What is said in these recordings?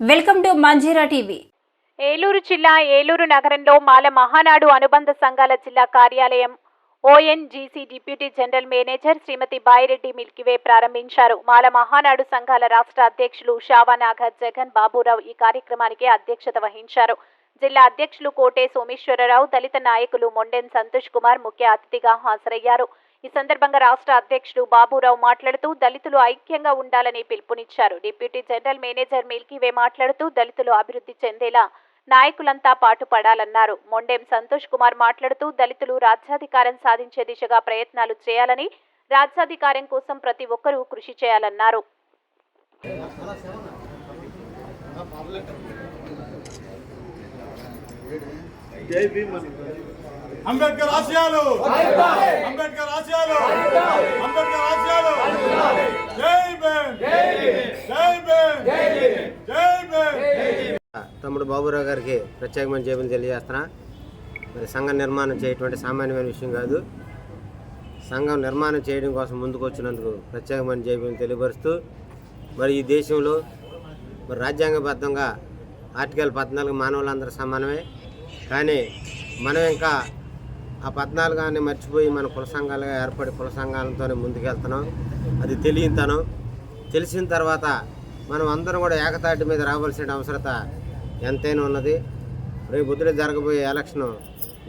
Welcome to Manjeera TV. Eluru జిల్లా ఏలూరు నగరంలో మాల మహానాడు అనుబంధ సంఘాల జిల్లా కార్యాలయం ONGC deputy general manager Shrimati Bayireddy మిల్కివే ప్రారంభించారు. మాల మహానాడు సంఘాల రాష్ట్ర అధ్యక్షులు షావానాగర్ జగన్ బాబురావు ఈ కార్యక్రమానికి అధ్యక్షత వహించారు. జిల్లా అధ్యక్షులు కోటే సోమేశ్వరరావు దళిత నాయకులు మొండెన్ సంతోష్ కుమార్ ముఖ్య అతిథిగా హాజరయ్యారు. ఈ సందర్భంగా రాష్ట్ర అధ్యక్షుడు బాబురావు మాట్లాడుతూ దళితులు ఐక్యంగా ఉండాలని పిలుపునిచ్చారు. డిప్యూటీ జనరల్ మేనేజర్ మిల్కీవే మాట్లాడుతూ దళితులు అభివృద్ధి చెందేలా నాయకులంతా పాటుపడాలన్నారు. మొండెం సంతోష్ కుమార్ మాట్లాడుతూ దళితులు రాజ్యాధికారం సాధించే దిశగా ప్రయత్నాలు చేయాలని రాజ్యాధికారం కోసం ప్రతి ఒక్కరూ కృషి చేయాలన్నారు. అంబేద్కర్ ఆశయాలు. అంబేద్కర్ ఆశయాలు. అంబేద్కర్ ఆశయాలు. జై భీమ్. జై భీమ్. జై భీమ్. తమ్ముడు బాబురావు గారికి ప్రత్యేకమైన జేబులు తెలియజేస్తున్నా. మరి సంఘ నిర్మాణం చేయటువంటి సామాన్యమైన విషయం కాదు. సంఘం నిర్మాణం చేయడం కోసం ముందుకు వచ్చినందుకు ప్రత్యేకమైన జేబులను తెలియపరుస్తూ మరి ఈ దేశంలో మరి రాజ్యాంగబద్ధంగా ఆర్టికల్ పద్నాలుగు మానవులందరూ సమానమే. కానీ మనం ఇంకా ఆ పద్నాలుగాన్ని మర్చిపోయి మన కుల సంఘాలుగా ఏర్పడి కుల సంఘాలతోనే ముందుకెళ్తున్నాం. అది తెలియతనం తెలిసిన తర్వాత మనం అందరం కూడా ఏకతాటి మీద రావాల్సిన అవసరత ఎంతైనా ఉన్నది. రేపు బుద్ధుడు జరగబోయే ఎలక్షన్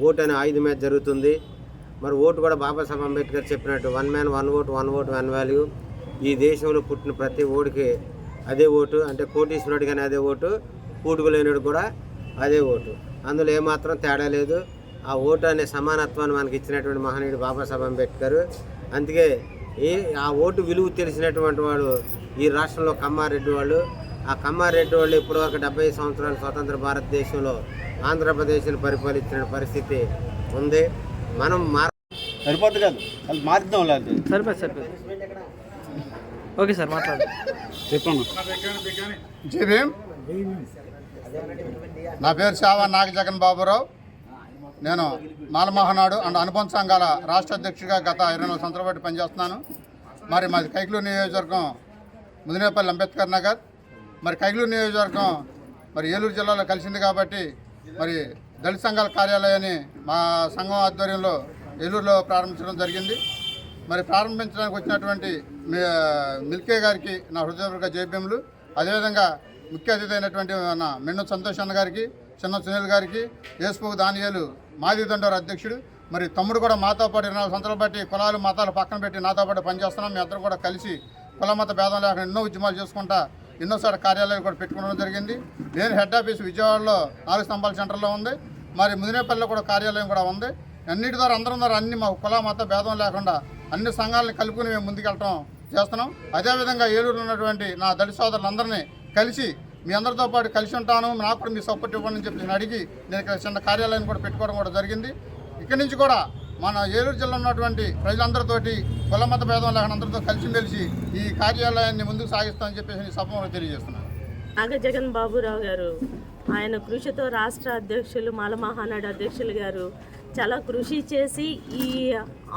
ఓటు అనే ఆయుధం మీద జరుగుతుంది. మరి ఓటు కూడా బాబాసాహెబ్ అంబేద్కర్ చెప్పినట్టు one man one vote one vote one value. ఈ దేశంలో పుట్టిన ప్రతి ఓటుకి అదే ఓటు అంటే కోటీశ్వరుడిగానే అదే ఓటు కూటుకు లేనుడు కూడా అదే ఓటు. అందులో ఏమాత్రం తేడా లేదు. ఆ ఓటు అనే సమానత్వాన్ని మనకి ఇచ్చినటువంటి మహనీయుడు బాబాసాహెబ్ అంబేద్కర్. అందుకే ఏ ఆ ఓటు విలువ తెలిసినటువంటి వాడు ఈ రాష్ట్రంలో కమ్మారెడ్డి వాళ్ళు. ఆ కమ్మారెడ్డి వాళ్ళు ఇప్పటివరకు డెబ్బై సంవత్సరాల స్వతంత్ర భారతదేశంలో ఆంధ్రప్రదేశ్ని పరిపాలించిన పరిస్థితి ఉంది. మనం మార సరిపోద్ది కాదు. అది మార్చుదాం లేదు సరిపోదు సరిపోదు ఓకే సార్ మాట్లాడు చెప్పండి. జై భీమ్ నా పేరు శావా నాగజగన్ బాబురావు. నేను మాలమహనాడు అండ్ అనుబంధ సంఘాల రాష్ట్ర అధ్యక్షుడిగా గత ఇరవై నాలుగు సంవత్సరాల పాటు పనిచేస్తున్నాను. మరి మాది కైకలూరు నియోజకవర్గం ముదినేపల్లి అంబేద్కర్ నగర్. మరి కైకలూరు నియోజకవర్గం మరి ఏలూరు జిల్లాలో కలిసింది కాబట్టి మరి దళిత సంఘాల కార్యాలయాన్ని మా సంఘం ఆధ్వర్యంలో ఏలూరులో ప్రారంభించడం జరిగింది. మరి ప్రారంభించడానికి వచ్చినటువంటి మీ- మిల్కే గారికి నా హృదయపూర్వక జైభీములు అదేవిధంగా ముఖ్య అతిథి అయినటువంటి మన మెండు సంతోష్ అన్న గారికి చిన్న సునీల్ గారికి ఏసుపోగు దానియాలు మాది దండోర్ అధ్యక్షుడు. మరి తమ్ముడు కూడా మాతో పాటు ఇరవై సంవత్సరాలు బట్టి కులాలు మతాలు పక్కన పెట్టి నాతో పాటు పనిచేస్తున్నాం. మీ అందరం కూడా కలిసి కుల మత భేదం లేకుండా ఎన్నో ఉద్యమాలు చేసుకుంటా ఎన్నోసారి కార్యాలయాలు కూడా పెట్టుకోవడం జరిగింది. నేను హెడ్ ఆఫీస్ విజయవాడలో నాలుగు స్తంభాల సెంటర్లో ఉంది. మరి ముదినేపల్లిలో కూడా కార్యాలయం కూడా ఉంది. అన్నిటి ద్వారా అందరం ద్వారా అన్ని మా కుల మత భేదం లేకుండా అన్ని సంఘాలను కలుపుకుని మేము ముందుకెళ్ళటం చేస్తున్నాం. అదేవిధంగా ఏలూరులో ఉన్నటువంటి నా దళిత సోదరులందరినీ కలిసి మీ అందరితో పాటు కలిసి ఉంటాను. నాకు కూడా మీ సపోర్ట్ ఇవ్వండి అని చెప్పి నేను అడిగి నేను ఇక్కడ చిన్న కార్యాలయం కూడా పెట్టుకోవడం కూడా జరిగింది. ఇక్కడి నుంచి కూడా మన ఏలూరు జిల్లా ఉన్నటువంటి ప్రజలందరితోటి కుల మత భేదం లేకుండా అందరితో కలిసిమెలిసి ఈ కార్యాలయాన్ని ముందుకు సాగిస్తామని చెప్పేసి ఈ సభలో తెలియజేస్తున్నాను. నాగజగన్ బాబురావు గారు ఆయన కృషితో రాష్ట్ర అధ్యక్షులు మాల మహానాడు అధ్యక్షులు గారు చాలా కృషి చేసి ఈ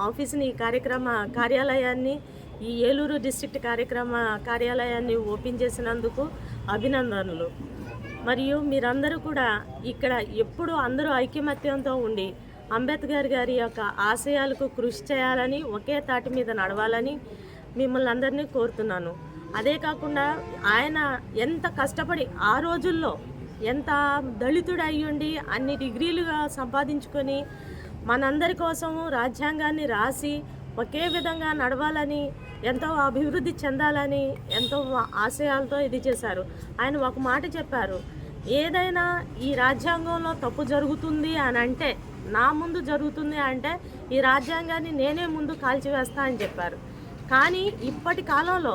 ఆఫీస్ని ఈ కార్యక్రమ కార్యాలయాన్ని ఈ ఏలూరు డిస్ట్రిక్ట్ కార్యక్రమ కార్యాలయాన్ని ఓపెన్ చేసినందుకు అభినందనలు. మరియు మీరందరూ కూడా ఇక్కడ ఎప్పుడూ అందరూ ఐకమత్యంతో ఉండి అంబేద్కర్ గారి యొక్క ఆశయాలకు కృషి చేయాలని ఒకే తాటి మీద నడవాలని మిమ్మల్ని అందరినీ కోరుతున్నాను. అదే కాకుండా ఆయన ఎంత కష్టపడి ఆ రోజుల్లో ఎంత దళితుడు అయ్యుండి అన్ని డిగ్రీలుగా సంపాదించుకొని మనందరి కోసము రాజ్యాంగాన్ని రాసి ఒకే విధంగా నడవాలని ఎంతో అభివృద్ధి చెందాలని ఎంతో ఆశయాలతో ఇది చేశారు. ఆయన ఒక మాట చెప్పారు ఏదైనా ఈ రాజ్యాంగంలో తప్పు జరుగుతుంది అని అంటే నా ముందు జరుగుతుంది అంటే ఈ రాజ్యాంగాన్ని నేనే ముందు కాల్చివేస్తా అని చెప్పారు. కానీ ఇప్పటి కాలంలో